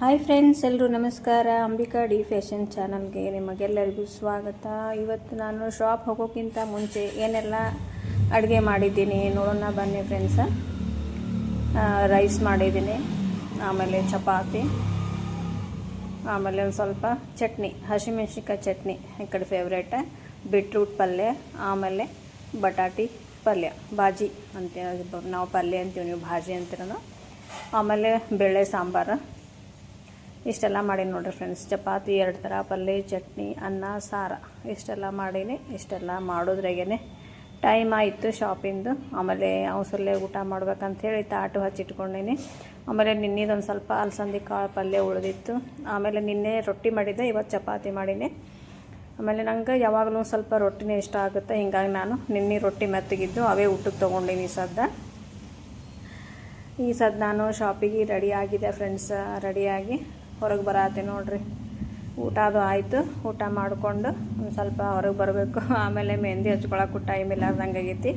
Hi friends ಎಲ್ಲರೂ ನಮಸ್ಕಾರ. Ambika D fashion ಚಾನಲ್ಗೆ ನಿಮಗೆಲ್ಲರಿಗೂ ಸ್ವಾಗತ. ಇವತ್ತು ನಾನು ಶಾಪ್ ಹೋಗೋಕ್ಕಿಂತ ಮುಂಚೆ ಏನೆಲ್ಲ ಅಡುಗೆ ಮಾಡಿದ್ದೀನಿ ನೋಡೋಣ, ಬನ್ನಿ ಫ್ರೆಂಡ್ಸ ರೈಸ್ ಮಾಡಿದ್ದೀನಿ, ಆಮೇಲೆ ಚಪಾತಿ, ಆಮೇಲೆ ಒಂದು ಸ್ವಲ್ಪ ಚಟ್ನಿ, ಹಸಿಮೆಣ್ಸಿನ್ಕಾಯಿ ಚಟ್ನಿ, ಈ ಕಡೆ ಫೇವ್ರೇಟ ಬಿಟ್ರೂಟ್ ಪಲ್ಯ, ಆಮೇಲೆ ಬಟಾಟಿ ಪಲ್ಯ, ಬಾಜಿ ಅಂತ ನಾವು ಪಲ್ಯ ಅಂತೀವಿ, ನೀವು ಭಾಜಿ ಅಂತೀರ ಆಮೇಲೆ ಬೇಳೆ ಸಾಂಬಾರು. ಇಷ್ಟೆಲ್ಲ ಮಾಡೀನಿ ನೋಡಿರಿ ಫ್ರೆಂಡ್ಸ್ ಚಪಾತಿ ಎರಡು ಥರ ಪಲ್ಯ ಚಟ್ನಿ, ಅನ್ನ, ಸಾರ. ಇಷ್ಟೆಲ್ಲ ಮಾಡೀನಿ, ಇಷ್ಟೆಲ್ಲ ಮಾಡೋದ್ರಾಗೇ ಟೈಮ್ ಆಯಿತು ಶಾಪಿಂದು ಆಮೇಲೆ ಅವಸರಲ್ಲೇ ಊಟ ಮಾಡ್ಬೇಕಂಥೇಳಿ ತಾಟು ಹಚ್ಚಿಟ್ಕೊಂಡೀನಿ. ಆಮೇಲೆ ನಿನ್ನೆದೊಂದು ಸ್ವಲ್ಪ ಅಲಸಂದಿ ಕಾಳು ಪಲ್ಯ ಉಳಿದಿತ್ತು. ಆಮೇಲೆ ನಿನ್ನೆ ರೊಟ್ಟಿ ಮಾಡಿದ್ದೆ, ಇವತ್ತು ಚಪಾತಿ ಮಾಡೀನಿ. ಆಮೇಲೆ ನಂಗೆ ಯಾವಾಗಲೂ ಸ್ವಲ್ಪ ರೊಟ್ಟಿನೇ ಇಷ್ಟ ಆಗುತ್ತೆ. ಹಿಂಗಾಗಿ ನಾನು ನಿನ್ನೆ ರೊಟ್ಟಿ ಮೆತ್ತಗಿದ್ದು ಅವೇ ಊಟಕ್ಕೆ ತೊಗೊಂಡೀನಿ ಸದ್ದ. ಈ ಸದ್ ನಾನು ಶಾಪಿಗೆ ರೆಡಿ ಆಗಿದೆ ಫ್ರೆಂಡ್ಸ್ ರೆಡಿಯಾಗಿ ಹೊರಗೆ ಬರತ್ತೆ ನೋಡ್ರಿ. ಊಟ ಅದು ಆಯಿತು. ಊಟ ಮಾಡಿಕೊಂಡು ಒಂದು ಸ್ವಲ್ಪ ಹೊರಗೆ ಬರಬೇಕು. ಆಮೇಲೆ ಮೆಹಂದಿ ಹಚ್ಕೊಳಕ್ಕೂ ಟೈಮ್ ಇಲ್ಲಾರ್ದಂಗೆ ಆಗೈತಿ.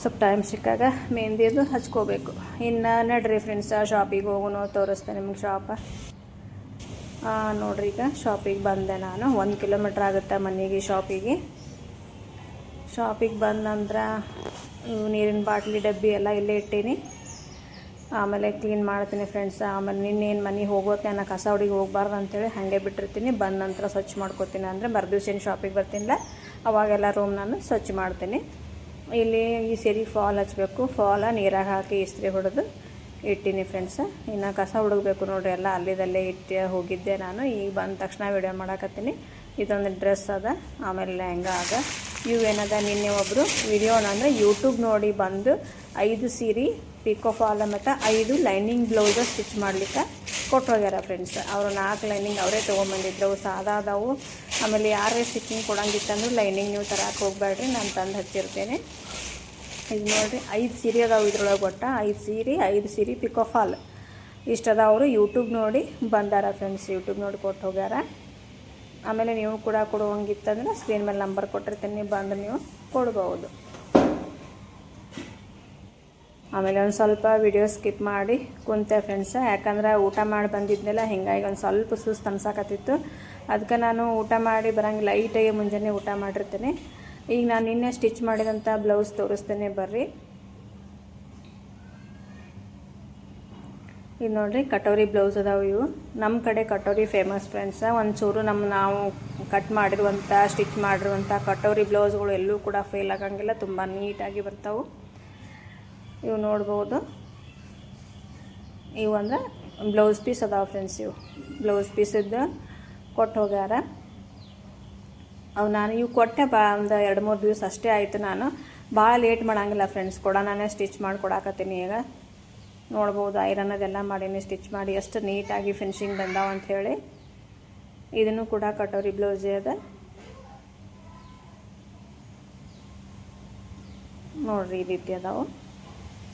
ಸ್ವಲ್ಪ ಟೈಮ್ ಸಿಕ್ಕಾಗ ಮೆಹಂದಿದು ಹಚ್ಕೋಬೇಕು. ಇನ್ನು ನಡ್ರಿ ಫ್ರೆಂಡ್ಸ ಶಾಪಿಗೆ ಹೋಗೋಣ ತೋರಿಸ್ತೆ ನಿಮ್ಗೆ ಶಾಪ ನೋಡ್ರಿ ಈಗ ಶಾಪಿಗೆ ಬಂದೆ ನಾನು. ಒಂದು ಕಿಲೋಮೀಟ್ರ್ ಆಗುತ್ತೆ ಮನೆಗೆ ಶಾಪಿಗೆ ಶಾಪಿಗೆ ಬಂದ ನಂತರ, ನೀರಿನ ಬಾಟ್ಲಿ, ಡಬ್ಬಿ ಎಲ್ಲ ಇಲ್ಲೇ ಇಟ್ಟೀನಿ. ಆಮೇಲೆ ಕ್ಲೀನ್ ಮಾಡ್ತೀನಿ ಫ್ರೆಂಡ್ಸ್ ಆಮೇಲೆ ನಿನ್ನೇನು ಮನೆಗೆ ಹೋಗೋಕೆ ನಾನು ಕಸ ಹುಡುಗಿ ಹೋಗ್ಬಾರ್ದು ಅಂತೇಳಿ ಹಾಗೆ ಬಿಟ್ಟಿರ್ತೀನಿ. ಬಂದ ನಂತರ ಸ್ವಚ್ಛ ಮಾಡ್ಕೋತೀನಿ ಅಂದರೆ ಮರುದಿವ್ಸ ಶಾಪಿಗೆ ಬರ್ತೀನಿಲ್ಲ ಅವಾಗೆಲ್ಲ ರೂಮ್ ನಾನು ಸ್ವಚ್ಛ ಮಾಡ್ತೀನಿ. ಇಲ್ಲಿ ಈ ಸರಿ ಫಾಲ್ ಹಚ್ಚಬೇಕು ಫಾಲ ನೀರಾಗ ಹಾಕಿ ಇಸ್ತ್ರಿ ಹೊಡೆದು ಇಟ್ಟೀನಿ ಫ್ರೆಂಡ್ಸ್ ಇನ್ನು ಕಸ ಹುಡುಗಬೇಕು ನೋಡ್ರಿ, ಎಲ್ಲ ಅಲ್ಲಿದಲ್ಲೇ ಇಟ್ಟು ಹೋಗಿದ್ದೆ ನಾನು. ಈಗ ಬಂದ ತಕ್ಷಣ ವಿಡಿಯೋ ಮಾಡಾಕತ್ತೀನಿ. ಇದೊಂದು ಡ್ರೆಸ್ ಅದ, ಆಮೇಲೆ ಲೆಹಂಗ ಅದ. ಇವೇನದ ನಿನ್ನೆ ಒಬ್ಬರು ವಿಡಿಯೋ ಅಂದರೆ ಯೂಟ್ಯೂಬ್ ನೋಡಿ ಬಂದು ಐದು ಸೀರೆ ಪಿಕೋ ಫಾಲ ಮತ್ತು ಐದು ಲೈನಿಂಗ್ ಬ್ಲೌಸ ಸ್ಟಿಚ್ ಮಾಡ್ಲಿಕ್ಕೆ ಕೊಟ್ಟೋಗ್ಯಾರ ಫ್ರೆಂಡ್ಸ್ ಅವರು ನಾಲ್ಕು ಲೈನಿಂಗ್ ಅವರೇ ತೊಗೊಂಬಂದಿದ್ರು. ಅವು ಸಾದಾ ಅದಾವು. ಆಮೇಲೆ ಯಾರೇ ಸ್ಟಿಚಿಂಗ್ ಕೊಡಂಗಿತ್ತಂದ್ರೆ ಲೈನಿಂಗ್ ನೀವು ತರಕ್ಕೆ ಹೋಗ್ಬೇಡ್ರಿ ನಾನು ತಂದು ಹಚ್ಚಿರ್ತೇನೆ. ಇದು ನೋಡಿರಿ, ಐದು ಸೀರೆ ಅದಾವು ಇದ್ರೊಳಗೆ ಒಟ್ಟು. ಐದು ಸೀರೆ ಐದು ಸೀರೆ ಪಿಕೋ ಫಾಲ್ ಇಷ್ಟದ ಅವರು ಯೂಟ್ಯೂಬ್ ನೋಡಿ ಬಂದಾರ ಫ್ರೆಂಡ್ಸ್ ಯೂಟ್ಯೂಬ್ ನೋಡಿ ಕೊಟ್ಟು ಹೋಗ್ಯಾರ. ಆಮೇಲೆ ನೀವು ಕೂಡ ಕೊಡುವಂಗಿತ್ತಂದ್ರೆ ಸ್ಕ್ರೀನ್ ಮೇಲೆ ನಂಬರ್ ಕೊಟ್ಟಿರ್ತೀನಿ ಬಂದು ನೀವು ಕೊಡ್ಬೋದು. ಆಮೇಲೆ ಒಂದು ಸ್ವಲ್ಪ ವಿಡಿಯೋ ಸ್ಕಿಪ್ ಮಾಡಿ ಕುಂತೆ ಫ್ರೆಂಡ್ಸ್ ಯಾಕಂದ್ರೆ ಊಟ ಮಾಡಿ ಬಂದಿದ್ನೆಲ್ಲ ಹಿಂಗಾಗಿ ಒಂದು ಸ್ವಲ್ಪ ಸುಸ್ತು ಅನ್ಸಾಕತ್ತಿತ್ತು ಅದಕ್ಕೆ ನಾನು ಊಟ ಮಾಡಿ ಬರಂಗೆ ಲೈಟಾಗಿ ಮುಂಜಾನೆ ಊಟ ಮಾಡಿರ್ತೇನೆ. ಈಗ ನಾನು ನಿನ್ನೆ ಸ್ಟಿಚ್ ಮಾಡಿದಂಥ ಬ್ಲೌಸ್ ತೋರಿಸ್ತೇನೆ ಬರ್ರಿ. ಇದು ನೋಡಿರಿ ಕಟೋರಿ ಬ್ಲೌಸ್ ಅದಾವೆ ಇವು. ನಮ್ಮ ಕಡೆ ಕಟೋರಿ ಫೇಮಸ್ ಫ್ರೆಂಡ್ಸ ಒಂಚೂರು ನಮ್ಮ ನಾವು ಕಟ್ ಮಾಡಿರುವಂಥ ಸ್ಟಿಚ್ ಮಾಡಿರುವಂಥ ಕಟೋರಿ ಬ್ಲೌಸ್ಗಳು ಎಲ್ಲೂ ಕೂಡ ಫೇಲ್ ಆಗಂಗಿಲ್ಲ ತುಂಬ ನೀಟಾಗಿ ಬರ್ತಾವೆ. ಇವು ನೋಡ್ಬೋದು. ಇವು ಅಂದ್ರೆ ಬ್ಲೌಸ್ ಪೀಸ್ ಅದಾವೆ ಫ್ರೆಂಡ್ಸ್ ಇವು. ಬ್ಲೌಸ್ ಪೀಸಿದ್ದು ಕೊಟ್ಟು ಹೋಗ್ಯಾರ. ಅವು ನಾನು ಇವು ಕೊಟ್ಟೆ ಬಾ ಒಂದು ಎರಡು ಮೂರು ದಿವಸ ಅಷ್ಟೇ ಆಯಿತು ನಾನು. ಭಾಳ ಲೇಟ್ ಮಾಡೋಂಗಿಲ್ಲ ಫ್ರೆಂಡ್ಸ್ ಕೊಡ, ನಾನೇ ಸ್ಟಿಚ್ ಮಾಡಿ ಕೊಡಾಕತ್ತೀನಿ ಈಗ. ನೋಡ್ಬೋದು ಐರನ್ ಅದೆಲ್ಲ ಮಾಡೀನಿ ಸ್ಟಿಚ್ ಮಾಡಿ ಎಷ್ಟು ನೀಟಾಗಿ ಫಿನಿಶಿಂಗ್ ಬಂದಾವ ಅಂಥೇಳಿ ಇದನ್ನು ಕೂಡ ಕಟೋರಿ ಬ್ಲೌಸೇ ಅದ. ನೋಡ್ರಿ ಈ ರೀತಿ ಅದಾವು.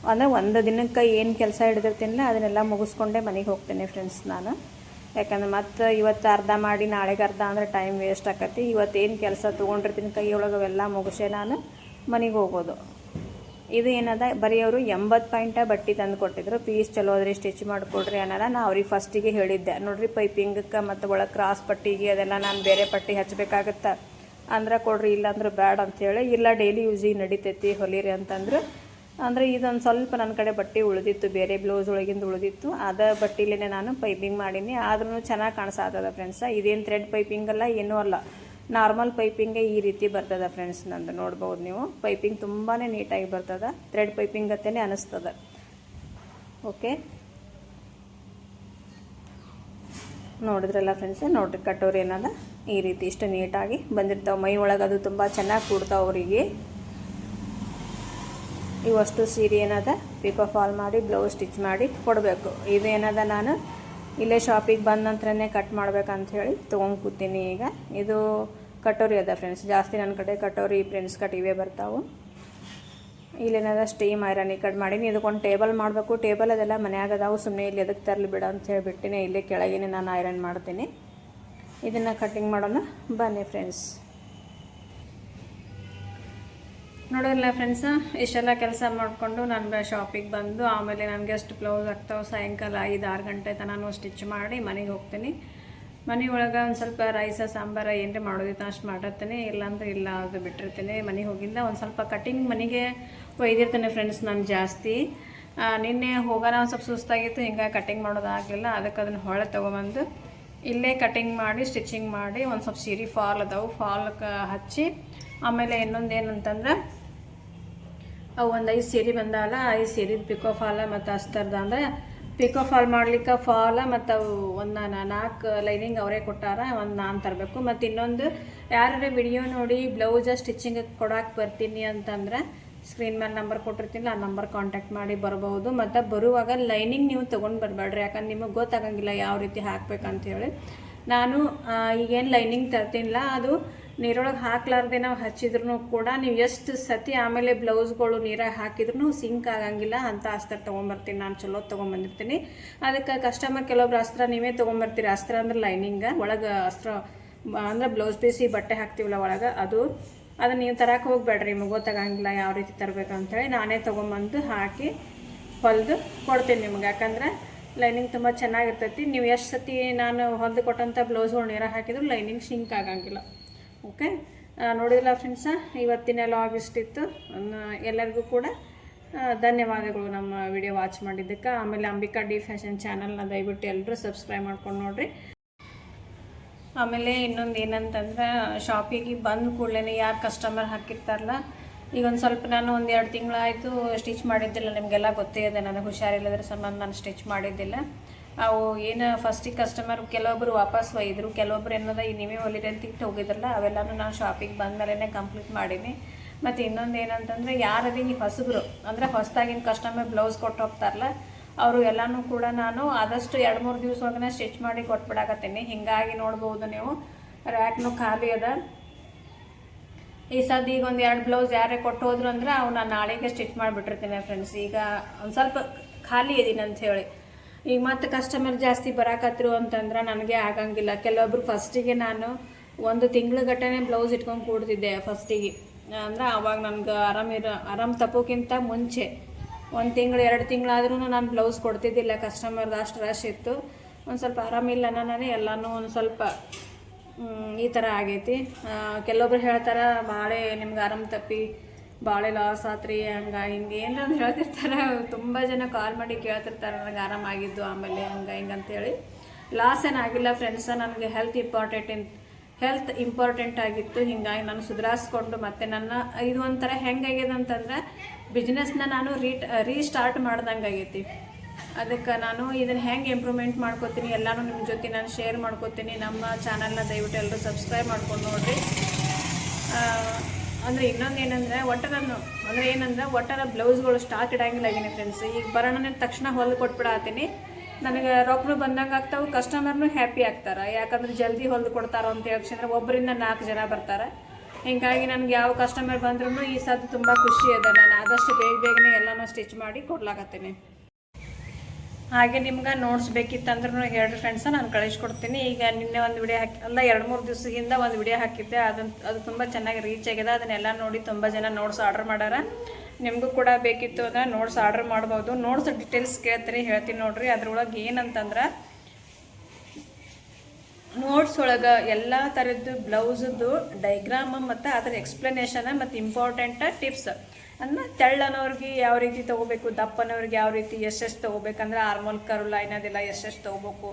ಅಂದರೆ ಒಂದು ದಿನಕ್ಕೆ ಏನು ಕೆಲಸ ಹಿಡಿದಿರ್ತೀನಿಲ್ಲ, ಅದನ್ನೆಲ್ಲ ಮುಗಿಸ್ಕೊಂಡೆ ಮನೆಗೆ ಹೋಗ್ತೇನೆ ಫ್ರೆಂಡ್ಸ್ ನಾನು. ಯಾಕಂದ್ರೆ ಮತ್ತೆ ಇವತ್ತು ಅರ್ಧ ಮಾಡಿ ನಾಳೆಗೆ ಅರ್ಧ ಅಂದ್ರೆ ಟೈಮ್ ವೇಸ್ಟ್ ಆಕತಿ. ಇವತ್ತೇನು ಕೆಲಸ ತೊಗೊಂಡಿರ್ತೀನಿ ಕೈಯೊಳಗೆ ಅವೆಲ್ಲ ಮುಗಿಸೆ ನಾನು ಮನೆಗೆ ಹೋಗೋದು. ಇದು ಏನದ, ಬರೀ ಅವರು ಎಂಬತ್ತು ಪಾಯಿಂಟ ಬಟ್ಟೆ ತಂದು ಕೊಟ್ಟಿದ್ರು. ಪೀಸ್ ಚಲೋ ಅದ್ರಿ ಸ್ಟಿಚ್ ಮಾಡಿಕೊಡ್ರಿ ಅನ್ನೋಲ್ಲ ನಾ ಅವ್ರಿಗೆ ಫಸ್ಟಿಗೆ ಹೇಳಿದ್ದೆ. ನೋಡ್ರಿ ಪೈಪಿಂಗಕ್ಕೆ ಮತ್ತು ಒಳಗೆ ಕ್ರಾಸ್ ಪಟ್ಟಿಗೆ ಅದೆಲ್ಲ ನಾನು ಬೇರೆ ಪಟ್ಟಿ ಹಚ್ಚಬೇಕಾಗತ್ತೆ ಅಂದ್ರೆ ಕೊಡ್ರಿ ಇಲ್ಲಾಂದ್ರೆ ಬ್ಯಾಡ ಅಂಥೇಳಿ ಇಲ್ಲ ಡೈಲಿ ಯೂಸಿಗೆ ನಡಿತೈತಿ ಹೊಲಿರಿ ಅಂತಂದ್ರೆ ಅಂದರೆ ಇದೊಂದು ಸ್ವಲ್ಪ ನನ್ನ ಕಡೆ ಬಟ್ಟೆ ಉಳಿದಿತ್ತು, ಬೇರೆ ಬ್ಲೌಸ್ ಒಳಗಿಂದ ಉಳಿದಿತ್ತು. ಅದ ಬಟ್ಟೆಲೇ ನಾನು ಪೈಪಿಂಗ್ ಮಾಡೀನಿ. ಆದ್ರೂ ಚೆನ್ನಾಗಿ ಕಾಣಿಸಾತದ ಫ್ರೆಂಡ್ಸ ಇದೇನು ಥ್ರೆಡ್ ಪೈಪಿಂಗ್ ಅಲ್ಲ, ಏನೂ ಅಲ್ಲ. ನಾರ್ಮಲ್ ಪೈಪಿಂಗೇ ಈ ರೀತಿ ಬರ್ತದೆ ಫ್ರೆಂಡ್ಸ್ ನಂದು. ನೋಡ್ಬೋದು ನೀವು. ಪೈಪಿಂಗ್ ತುಂಬಾ ನೀಟಾಗಿ ಬರ್ತದೆ. ಥ್ರೆಡ್ ಪೈಪಿಂಗ್ ಗತ್ತೇ ಅನಿಸ್ತದೆ. ಓಕೆ ನೋಡಿದ್ರಲ್ಲ ಫ್ರೆಂಡ್ಸ್ ನೋಡ್ರಿ ಕಟ್ಟೋರು ಏನದ? ಈ ರೀತಿ ಇಷ್ಟು ನೀಟಾಗಿ ಬಂದಿರ್ತಾವೆ. ಮೈ ಒಳಗೆ ಅದು ತುಂಬ ಚೆನ್ನಾಗಿ ಕೂಡ್ತಾವೆ ಅವರಿಗೆ. ಇವಷ್ಟು ಸೀರೆ ಏನದ? ಪಿಕೋ ಫಾಲ್ ಮಾಡಿ ಬ್ಲೌಸ್ ಸ್ಟಿಚ್ ಮಾಡಿ ಕೊಡಬೇಕು. ಇದು ಏನದ ನಾನು? ಇಲ್ಲೇ ಶಾಪಿಗೆ ಬಂದ ನಂತರನೇ ಕಟ್ ಮಾಡ್ಬೇಕಂತ ಹೇಳಿ ತೊಗೊಂಡು ಕೂತೀನಿ ಈಗ. ಇದು ಕಟೋರಿ ಅದ ಫ್ರೆಂಡ್ಸ್ ಜಾಸ್ತಿ ನನ್ನ ಕಡೆ ಕಟೋರಿ ಫ್ರೆಂಡ್ಸ್ ಕಟ್ ಇವೇ ಬರ್ತಾವೆ. ಇಲ್ಲೇನದ ಸ್ಟೀಮ್ ಐರನ್ ಈ ಕಟ್ ಮಾಡೀನಿ. ಇದಕ್ಕೊಂದು ಟೇಬಲ್ ಮಾಡಬೇಕು. ಟೇಬಲ್ ಅದೆಲ್ಲ ಮನ್ಯಾಗ ಅದಾವು. ಸುಮ್ಮನೆ ಇಲ್ಲಿ ಎದಕ್ಕೆ ತರಲಿ ಬಿಡ ಅಂತ ಹೇಳಿಬಿಟ್ಟಿನಿ. ಇಲ್ಲೇ ಕೆಳಗೇನೆ ನಾನು ಐರನ್ ಮಾಡ್ತೀನಿ. ಇದನ್ನು ಕಟ್ಟಿಂಗ್ ಮಾಡೋಣ. ಬನ್ನಿ ಫ್ರೆಂಡ್ಸ್ ನೋಡೋಲ್ಲ ಫ್ರೆಂಡ್ಸ ಇಷ್ಟೆಲ್ಲ ಕೆಲಸ ಮಾಡಿಕೊಂಡು ನಾನು ಶಾಪಿಗೆ ಬಂದು, ಆಮೇಲೆ ನನಗೆ ಅಷ್ಟು ಬ್ಲೌಸ್ ಆಗ್ತಾವೆ ಸಾಯಂಕಾಲ ಐದು ಆರು ಗಂಟೆ ತನಕ ಸ್ಟಿಚ್ ಮಾಡಿ ಮನೆಗೆ ಹೋಗ್ತೀನಿ. ಮನೆ ಒಳಗೆ ಒಂದು ಸ್ವಲ್ಪ ರೈಸ ಸಾಂಬಾರ ಏನರ ಮಾಡೋದಿತ್ತು, ಅಷ್ಟು ಮಾಡಿರ್ತೀನಿ. ಇಲ್ಲಾಂದ್ರೆ ಇಲ್ಲ ಅದು ಬಿಟ್ಟಿರ್ತೀನಿ ಮನೆಗೆ ಹೋಗಿಂದ. ಒಂದು ಸ್ವಲ್ಪ ಕಟಿಂಗ್ ಮನೆಗೆ ಒಯ್ದಿರ್ತೀನಿ ಫ್ರೆಂಡ್ಸ್ ನಾನು ಜಾಸ್ತಿ. ನಿನ್ನೆ ಹೋಗೋಣ ಒಂದು ಸ್ವಲ್ಪ ಸುಸ್ತಾಗಿತ್ತು ಹಿಂಗಾಗಿ ಕಟಿಂಗ್ ಮಾಡೋದಾಗಲಿಲ್ಲ ಅದಕ್ಕೆ ಅದನ್ನು ಹೊಳೆ ತೊಗೊಬಂದು ಇಲ್ಲೇ ಕಟಿಂಗ್ ಮಾಡಿ ಸ್ಟಿಚಿಂಗ್ ಮಾಡಿ, ಒಂದು ಸ್ವಲ್ಪ ಸೀರೆ ಫಾಲ್ ಅದಾವೆ ಫಾಲ್ಗೆ ಹಚ್ಚಿ, ಆಮೇಲೆ ಇನ್ನೊಂದು ಏನಂತಂದ್ರೆ ಅವು ಒಂದು ಐದು ಸೀರೆ ಬಂದಾವಲ್ಲ ಐದು ಸೀರೆದು ಪಿಕೋ ಫಾಲ ಮತ್ತು ಅಸ್ತರ್ದ ಅಂದರೆ ಪಿಕೋ ಫಾಲ್ ಮಾಡ್ಲಿಕ್ಕೆ ಫಾಲ ಮತ್ತು ಅವು ಒಂದು ನಾಲ್ಕು ಲೈನಿಂಗ್ ಅವರೇ ಕೊಟ್ಟಾರ, ಒಂದು ನಾನು ತರಬೇಕು. ಮತ್ತು ಇನ್ನೊಂದು ಯಾರು ವಿಡಿಯೋ ನೋಡಿ ಬ್ಲೌಸ ಸ್ಟಿಚಿಂಗ್ ಕೊಡಕ್ಕೆ ಬರ್ತೀನಿ ಅಂತಂದ್ರೆ ಸ್ಕ್ರೀನ್ ಮೇಲೆ ನಂಬರ್ ಕೊಟ್ಟಿರ್ತೀನಿ, ಆ ನಂಬರ್ ಕಾಂಟ್ಯಾಕ್ಟ್ ಮಾಡಿ ಬರ್ಬೋದು ಮತ್ತು ಬರುವಾಗ ಲೈನಿಂಗ್ ನೀವು ತೊಗೊಂಡು ಬರಬೇಡ್ರಿ ಯಾಕಂದ್ರೆ ನಿಮಗೆ ಗೊತ್ತಾಗಂಗಿಲ್ಲ ಯಾವ ರೀತಿ ಹಾಕ್ಬೇಕಂತ ಹೇಳಿ. ನಾನು ಈಗೇನು ಲೈನಿಂಗ್ ತರ್ತೀನಿಲ್ಲ ಅದು ನೀರೊಳಗೆ ಹಾಕ್ಲಾರ್ದೆ ನಾವು ಹಚ್ಚಿದ್ರು ಕೂಡ ನೀವು ಎಷ್ಟು ಸತಿ ಆಮೇಲೆ ಬ್ಲೌಸ್ಗಳು ನೀರಾಗ ಹಾಕಿದ್ರು ಸಿಂಕ್ ಆಗಂಗಿಲ್ಲ ಅಂತ ಅಸ್ತ್ರ ತೊಗೊಂಬರ್ತೀನಿ. ನಾನು ಚಲೋ ತೊಗೊಂಬಂದಿರ್ತೀನಿ. ಅದಕ್ಕೆ ಕಸ್ಟಮರ್ ಕೆಲವೊಬ್ರು ಅಸ್ತ್ರ ನೀವೇ ತೊಗೊಂಬರ್ತೀರಿ. ಅಸ್ತ್ರ ಅಂದ್ರೆ ಲೈನಿಂಗ ಒಳಗೆ ಅಸ್ತ್ರ, ಅಂದ್ರೆ ಬ್ಲೌಸ್ ಪೀಸಿ ಬಟ್ಟೆ ಹಾಕ್ತೀವಲ್ಲ ಒಳಗೆ ಅದು. ಅದನ್ನ ನೀವು ತರಕ್ಕೆ ಹೋಗ್ಬೇಡ್ರಿ. ನಿಮಗೆ ಗೊತ್ತಾಗಂಗಿಲ್ಲ ಯಾವ ರೀತಿ ತರಬೇಕಂತೇಳಿ ನಾನೇ ತೊಗೊಂಬಂದು ಹಾಕಿ ಹೊಲ್ದು ಕೊಡ್ತೀನಿ ನಿಮ್ಗೆ. ಯಾಕಂದ್ರೆ ಲೈನಿಂಗ್ ತುಂಬ ಚೆನ್ನಾಗಿರ್ತೈತಿ. ನೀವು ಎಷ್ಟು ಸತಿ ನಾನು ಹೊಲ್ದು ಕೊಟ್ಟಂಥ ಬ್ಲೌಸ್ಗಳು ನೀರ ಹಾಕಿದ್ರು ಲೈನಿಂಗ್ ಸಿಂಕ್ ಆಗಂಗಿಲ್ಲ. ಓಕೆ? ನೋಡಿದಿಲ್ಲ ಫ್ರೆಂಡ್ಸ ಇವತ್ತಿನ ಲಾಗ್ ಇಷ್ಟಿತ್ತು ಎಲ್ಲರಿಗೂ ಕೂಡ ಧನ್ಯವಾದಗಳು ನಮ್ಮ ವಿಡಿಯೋ ವಾಚ್ ಮಾಡಿದ್ದಕ್ಕೆ. ಆಮೇಲೆ ಅಂಬಿಕಾ ಡಿ ಫ್ಯಾಷನ್ ಚಾನಲ್ನ ದಯವಿಟ್ಟು ಎಲ್ಲರೂ ಸಬ್ಸ್ಕ್ರೈಬ್ ಮಾಡ್ಕೊಂಡು ನೋಡಿರಿ. ಆಮೇಲೆ ಇನ್ನೊಂದು ಏನಂತಂದ್ರೆ ಶಾಪಿಗೆ ಬಂದ ಕೂಡಲೇ ಯಾರು ಕಸ್ಟಮರ್ ಹಾಕಿರ್ತಾರಲ್ಲ, ಈಗ ಒಂದು ಸ್ವಲ್ಪ ನಾನು ಒಂದು ಎರಡು ತಿಂಗಳಾಯಿತು ಸ್ಟಿಚ್ ಮಾಡಿದ್ದಿಲ್ಲ. ನಿಮಗೆಲ್ಲ ಗೊತ್ತೇ ಇದೆ, ನನಗೆ ಹುಷಾರಿಲ್ಲದ್ರ ಸಂಬಂಧ ನಾನು ಸ್ಟಿಚ್ ಮಾಡಿದ್ದಿಲ್ಲ. ಅವು ಏನು ಫಸ್ಟಿಗೆ ಕಸ್ಟಮರ್ ಕೆಲವೊಬ್ರು ವಾಪಸ್ ಒಯ್ದರು, ಕೆಲವೊಬ್ರು ಏನದ, ಈ ನೀವೇ ಹೊಲಿರಿ ಅಂತ ಇಟ್ಟು ಹೋಗಿದ್ರಲ್ಲ, ಅವೆಲ್ಲನೂ ನಾನು ಶಾಪಿಗೆ ಬಂದಮೇಲೆ ಕಂಪ್ಲೀಟ್ ಮಾಡೀನಿ. ಮತ್ತು ಇನ್ನೊಂದು ಏನಂತಂದರೆ, ಯಾರದಿ ಹೊಸಬ್ರು, ಅಂದರೆ ಹೊಸದಾಗಿನ ಕಸ್ಟಮರ್ ಬ್ಲೌಸ್ ಕೊಟ್ಟು ಹೋಗ್ತಾರಲ್ಲ, ಅವರು ಎಲ್ಲನೂ ಕೂಡ ನಾನು ಆದಷ್ಟು ಎರಡು ಮೂರು ದಿವಸ ಒಳಗನೆ ಸ್ಟಿಚ್ ಮಾಡಿ ಕೊಟ್ಬಿಡಾಕತ್ತೀನಿ. ಹಿಂಗಾಗಿ ನೋಡ್ಬೋದು ನೀವು, ರ್ಯಾಕ್ನೂ ಖಾಲಿ ಅದ. ಈ ಸದ್ ಈಗ ಒಂದು ಎರಡು ಬ್ಲೌಸ್ ಯಾರೇ ಕೊಟ್ಟು ಹೋದ್ರು ಅಂದ್ರೆ ಅವು ನಾನು ನಾಳೆಗೆ ಸ್ಟಿಚ್ ಮಾಡಿಬಿಟ್ಟಿರ್ತೀನಿ ಫ್ರೆಂಡ್ಸ್ ಈಗ ಒಂದು ಸ್ವಲ್ಪ ಖಾಲಿ ಇದೀನಿ ಅಂತ ಹೇಳಿ. ಈಗ ಮತ್ತೆ ಕಸ್ಟಮರ್ ಜಾಸ್ತಿ ಬರಾಕತ್ರು ಅಂತಂದ್ರೆ ನನಗೆ ಆಗಂಗಿಲ್ಲ. ಕೆಲವೊಬ್ರು ಫಸ್ಟಿಗೆ ನಾನು ಒಂದು ತಿಂಗಳ ಗಟ್ಟನೆ ಬ್ಲೌಸ್ ಇಟ್ಕೊಂಡು ಕೂಡ್ತಿದ್ದೆ ಫಸ್ಟಿಗೆ ಅಂದ್ರೆ ಅವಾಗ ನನಗೆ ಇರೋ, ಆರಾಮ್ ತಪ್ಪೋಕ್ಕಿಂತ ಮುಂಚೆ. ಒಂದು ತಿಂಗಳು, ಎರಡು ತಿಂಗಳಾದ್ರೂ ನಾನು ಬ್ಲೌಸ್ ಕೊಡ್ತಿದ್ದಿಲ್ಲ ಕಸ್ಟಮರ್ದು ಅಷ್ಟು ರಶ್ ಇತ್ತು. ಒಂದು ಸ್ವಲ್ಪ ಆರಾಮಿಲ್ಲ ನಾನು ಎಲ್ಲನೂ ಒಂದು ಸ್ವಲ್ಪ ಈ ಥರ ಆಗೈತಿ. ಕೆಲವೊಬ್ರು ಹೇಳ್ತಾರೆ ಭಾಳ ನಿಮ್ಗೆ ಆರಾಮ್ ತಪ್ಪಿ ಭಾಳ ಲಾಸ್ ಆತ್ರಿ ಹಂಗ, ಹಿಂಗೆ ಏನರ ಹೇಳ್ತಿರ್ತಾರೆ. ತುಂಬ ಜನ ಕಾಲ್ ಮಾಡಿ ಕೇಳ್ತಿರ್ತಾರೆ ನನಗೆ ಆರಾಮಾಗಿದ್ದು, ಆಮೇಲೆ ಹಂಗೆ, ಹಿಂಗೆ ಅಂತೇಳಿ. ಲಾಸ್ ಏನಾಗಿಲ್ಲ ಫ್ರೆಂಡ್ಸ ನನಗೆ health important in health important ಆಗಿತ್ತು. ಹಿಂಗಾಗಿ ನಾನು ಸುಧಾರಿಸ್ಕೊಂಡು ಮತ್ತೆ ನನ್ನ, ಇದು ಒಂಥರ ಹೆಂಗಾಗ್ಯದ ಅಂತಂದ್ರೆ ಬಿಸ್ನೆಸ್ನ ನಾನು ರೀಟ್ ರೀಸ್ಟಾರ್ಟ್ ಮಾಡ್ದಂಗೆ ಆಗೈತಿ. ಅದಕ್ಕೆ ನಾನು ಇದನ್ನು ಹೆಂಗೆ ಇಂಪ್ರೂವ್ಮೆಂಟ್ ಮಾಡ್ಕೋತೀನಿ, ಎಲ್ಲನೂ ನಿಮ್ಮ ಜೊತೆ ನಾನು ಶೇರ್ ಮಾಡ್ಕೋತೀನಿ. ನಮ್ಮ ಚಾನಲ್ನ ದಯವಿಟ್ಟು ಎಲ್ಲರೂ ಸಬ್ಸ್ಕ್ರೈಬ್ ಮಾಡ್ಕೊಂಡು ನೋಡಿರಿ. ಅಂದರೆ ಇನ್ನೊಂದು ಏನಂದರೆ ಒಟ್ಟು ನಾನು ಅಂದರೆ ಏನಂದ್ರೆ ಒಟ್ಟಾರ ಬ್ಲೌಸ್ಗಳು ಸ್ಟಾಕ್ ಇಡಂಗಿಲ್ಲ ಆಗಿನಿ ಫ್ರೆಂಡ್ಸ್ ಈಗ ಬರೋಣ ತಕ್ಷಣ ಹೊಲ್ದು ಕೊಟ್ಬಿಡತ್ತೀನಿ ನನಗೆ ರೊಕ್ಕನು ಬಂದಂಗೆ ಆಗ್ತಾವೆ ಕಸ್ಟಮರ್ನು ಹ್ಯಾಪಿ ಆಗ್ತಾರೆ. ಯಾಕಂದ್ರೆ ಜಲ್ದಿ ಹೊಲ್ದು ಕೊಡ್ತಾರೋ ಅಂತ ಹೇಳ್ಕೊಂಡ್ರೆ ಒಬ್ಬರಿಂದ ನಾಲ್ಕು ಜನ ಬರ್ತಾರೆ. ಹಿಂಗಾಗಿ ನನಗೆ ಯಾವ ಕಸ್ಟಮರ್ ಬಂದ್ರೂ ಈ ಸದ್ದು ತುಂಬ ಖುಷಿ ಇದೆ. ನಾನು ಆದಷ್ಟು ಬೇಗ ಬೇಗನೆ ಎಲ್ಲನೂ ಸ್ಟಿಚ್ ಮಾಡಿ ಕೊಡ್ಲಾಕತ್ತೀನಿ. ಹಾಗೆ ನಿಮ್ಗೆ ನೋಟ್ಸ್ ಬೇಕಿತ್ತಂದ್ರೂ ಹೇಳ್ರಿ ಫ್ರೆಂಡ್ಸ ನಾನು ಕಳಿಸ್ಕೊಡ್ತೀನಿ. ಈಗ ನಿನ್ನೆ ಒಂದು ವಿಡಿಯೋ ಹಾಕಿ, ಅಲ್ಲ ಎರಡು ಮೂರು ದಿವಸದಿಂದ ಒಂದು ವಿಡಿಯೋ ಹಾಕಿದ್ದೆ. ಅದನ್ನು ಅದು ತುಂಬ ಚೆನ್ನಾಗಿ ರೀಚ್ ಆಗಿದೆ. ಅದನ್ನೆಲ್ಲ ನೋಡಿ ತುಂಬ ಜನ ನೋಟ್ಸ್ ಆರ್ಡರ್ ಮಾಡ್ಯಾರ ನಿಮಗೂ ಕೂಡ ಬೇಕಿತ್ತು ಅಂದರೆ ನೋಟ್ಸ್ ಆರ್ಡರ್ ಮಾಡ್ಬೋದು. ನೋಟ್ಸ್ ಡೀಟೇಲ್ಸ್ ಕೇಳ್ತೀನಿ ಹೇಳ್ತೀನಿ ನೋಡ್ರಿ. ಅದ್ರೊಳಗೆ ಏನಂತಂದ್ರೆ ನೋಟ್ಸ್ ಒಳಗೆ ಎಲ್ಲ ಥರದ್ದು ಬ್ಲೌಸದ್ದು ಡೈಗ್ರಾಮ ಮತ್ತು ಅದರ ಎಕ್ಸ್ಪ್ಲನೇಷನ್ ಮತ್ತು ಇಂಪಾರ್ಟೆಂಟ್ ಟಿಪ್ಸ್ ಅಂದ್ರೆ ತೆಳ್ಳನವ್ರಿಗೆ ಯಾವ ರೀತಿ ತೊಗೋಬೇಕು, ದಪ್ಪನವ್ರಿಗೆ ಯಾವ ರೀತಿ ಎಷ್ಟೆಷ್ಟು ತೊಗೋಬೇಕಂದ್ರೆ ಆರ್ಮೋಲ್ ಕರುಲ್ಲ ಲೈನ್ ಎಸ್ ಎಷ್ಟೆಷ್ಟು ತೊಗೋಬೇಕು.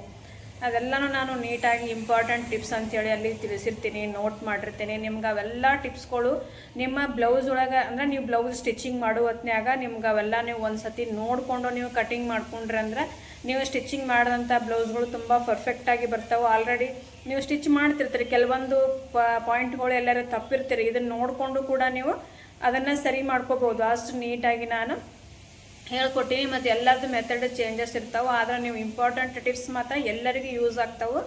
ಅದೆಲ್ಲನೂ ನಾನು ನೀಟಾಗಿ ಇಂಪಾರ್ಟೆಂಟ್ ಟಿಪ್ಸ್ ಅಂತೇಳಿ ಅಲ್ಲಿ ತಿಳಿಸಿರ್ತೀನಿ ನೋಟ್ ಮಾಡಿರ್ತೀನಿ. ನಿಮ್ಗೆ ಅವೆಲ್ಲ ಟಿಪ್ಸ್ಗಳು ನಿಮ್ಮ ಬ್ಲೌಸ್ ಒಳಗೆ, ಅಂದರೆ ನೀವು ಬ್ಲೌಸ್ ಸ್ಟಿಚಿಂಗ್ ಮಾಡೋ ಹೊತ್ನ್ಯಾಗ ನಿಮ್ಗೆ ಅವೆಲ್ಲ ನೀವು ಒಂದು ಸತಿ ನೋಡಿಕೊಂಡು ನೀವು ಕಟಿಂಗ್ ಮಾಡ್ಕೊಂಡ್ರೆ ಅಂದ್ರೆ ನೀವು ಸ್ಟಿಚಿಂಗ್ ಮಾಡಿದಂಥ ಬ್ಲೌಸ್ಗಳು ತುಂಬ ಪರ್ಫೆಕ್ಟಾಗಿ ಬರ್ತಾವೆ. ಆಲ್ರೆಡಿ ನೀವು ಸ್ಟಿಚ್ ಮಾಡ್ತಿರ್ತೀರಿ. ಕೆಲವೊಂದು ಪಾಯಿಂಟ್ಗಳು ಎಲ್ಲರೂ ತಪ್ಪಿರ್ತೀರಿ. ಇದನ್ನು ನೋಡಿಕೊಂಡು ಕೂಡ ನೀವು ಅದನ್ನು ಸರಿ ಮಾಡ್ಕೋಬೋದು. ಅಷ್ಟು ನೀಟಾಗಿ ನಾನು ಹೇಳ್ಕೊಟ್ಟಿನಿ. ಮತ್ತು ಎಲ್ಲರದ್ದು ಮೆಥಡ್ ಚೇಂಜಸ್ ಇರ್ತಾವೆ. ಆದ್ರೆ ನೀವು ಇಂಪಾರ್ಟೆಂಟ್ ಟಿಪ್ಸ್ ಮಾತ್ರ ಎಲ್ಲರಿಗೂ ಯೂಸ್ ಆಗ್ತಾವೆ.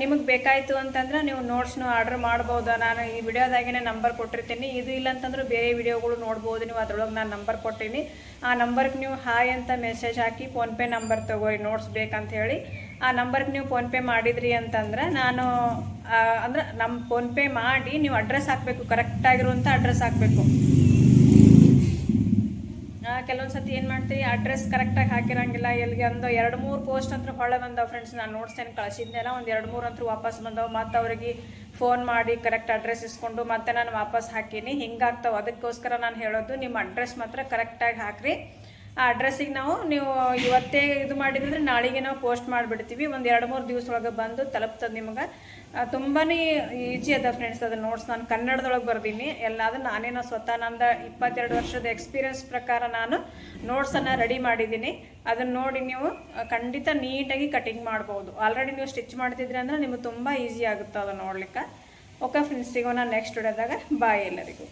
ನಿಮಗೆ ಬೇಕಾಯಿತು ಅಂತಂದ್ರೆ ನೀವು ನೋಟ್ಸ್ನು ಆರ್ಡರ್ ಮಾಡ್ಬೋದು? ನಾನು ಈ ವಿಡಿಯೋದಾಗೇ ನಂಬರ್ ಕೊಟ್ಟಿರ್ತೀನಿ. ಇದು ಇಲ್ಲ ಅಂತಂದ್ರೆ ಬೇರೆ ವಿಡಿಯೋಗಳು ನೋಡ್ಬೋದು. ನೀವು ಅದರೊಳಗೆ ನಾನು ನಂಬರ್ ಕೊಟ್ಟೀನಿ. ಆ ನಂಬರ್ಗೆ ನೀವು ಹಾಯ್ ಅಂತ ಮೆಸೇಜ್ ಹಾಕಿ ಫೋನ್ಪೇ ನಂಬರ್ ತೊಗೊರಿ ನೋಟ್ಸ್ ಬೇಕಂತ ಹೇಳಿ ಆ ನಂಬರ್ಗೆ ನೀವು ಫೋನ್ಪೇ ಮಾಡಿದ್ರಿ ಅಂತಂದ್ರೆ ನಾನು ಅಂದ್ರೆ ನಮ್ಮ ಫೋನ್ಪೇ ಮಾಡಿ ನೀವು ಅಡ್ರೆಸ್ ಹಾಕಬೇಕು. ಕರೆಕ್ಟಾಗಿರುವಂಥ ಅಡ್ರೆಸ್ ಹಾಕಬೇಕು. ಕೆಲವೊಂದು ಸತಿ ಏನು ಮಾಡ್ತೀವಿ ಅಡ್ರೆಸ್ ಕರೆಕ್ಟಾಗಿ ಹಾಕಿರಂಗಿಲ್ಲ. ಎಲ್ಲಿಗೆ ಒಂದು ಎರಡು ಮೂರು ಪೋಸ್ಟ್ ಅಂತ ಹೊಳೆ ಬಂದವು ಫ್ರೆಂಡ್ಸ್ ನಾನು ನೋಡ್ಸ್ತೇನೆ ಕಳಿಸಿದ್ನೆಲ್ಲ ಒಂದು ಎರಡು ಮೂರು ಅಂತ ವಾಪಸ್ ಬಂದವು. ಮತ್ತು ಅವ್ರಿಗೆ ಫೋನ್ ಮಾಡಿ ಕರೆಕ್ಟ್ ಅಡ್ರೆಸ್ ಇಸ್ಕೊಂಡು ಮತ್ತೆ ನಾನು ವಾಪಸ್ ಹಾಕೀನಿ. ಹಿಂಗಾಗ್ತಾವೆ. ಅದಕ್ಕೋಸ್ಕರ ನಾನು ಹೇಳೋದು, ನಿಮ್ಮ ಅಡ್ರೆಸ್ ಮಾತ್ರ ಕರೆಕ್ಟಾಗಿ ಹಾಕ್ರಿ. ಆ ಅಡ್ರೆಸ್ಸಿಗೆ ನಾವು ನೀವು ಇವತ್ತೇ ಇದು ಮಾಡಿದ್ರೆ ನಾಳೆಗೆ ನಾವು ಪೋಸ್ಟ್ ಮಾಡಿಬಿಡ್ತೀವಿ. ಒಂದು ಎರಡು ಮೂರು ದಿವಸ ಒಳಗೆ ಬಂದು ತಲುಪ್ತದೆ ನಿಮಗೆ. ತುಂಬಾ ಈಜಿ ಅದ ಫ್ರೆಂಡ್ಸ್ ಅದು ನೋಟ್ಸ್ ನಾನು ಕನ್ನಡದೊಳಗೆ ಬರ್ದೀನಿ. ಎಲ್ಲ ಅದು ನಾನೇನೋ ಸ್ವತಃ ನಂದು ಇಪ್ಪತ್ತೆರಡು ವರ್ಷದ ಎಕ್ಸ್ಪೀರಿಯನ್ಸ್ ಪ್ರಕಾರ ನಾನು ನೋಟ್ಸನ್ನು ರೆಡಿ ಮಾಡಿದ್ದೀನಿ ಅದನ್ನು ನೋಡಿ ನೀವು ಖಂಡಿತ ನೀಟಾಗಿ ಕಟಿಂಗ್ ಮಾಡ್ಬೋದು. ಆಲ್ರೆಡಿ ನೀವು ಸ್ಟಿಚ್ ಮಾಡ್ತಿದ್ರಿ ಅಂದ್ರೆ ನಿಮಗೆ ತುಂಬ ಈಸಿ ಆಗುತ್ತೆ ಅದು ನೋಡ್ಲಿಕ್ಕೆ. ಓಕೆ ಫ್ರೆಂಡ್ಸ್ ಸಿಗೋಣ ನೆಕ್ಸ್ಟ್ ವಿಡಿಯೋದಾಗ ಬಾಯ್ ಎಲ್ಲರಿಗೂ.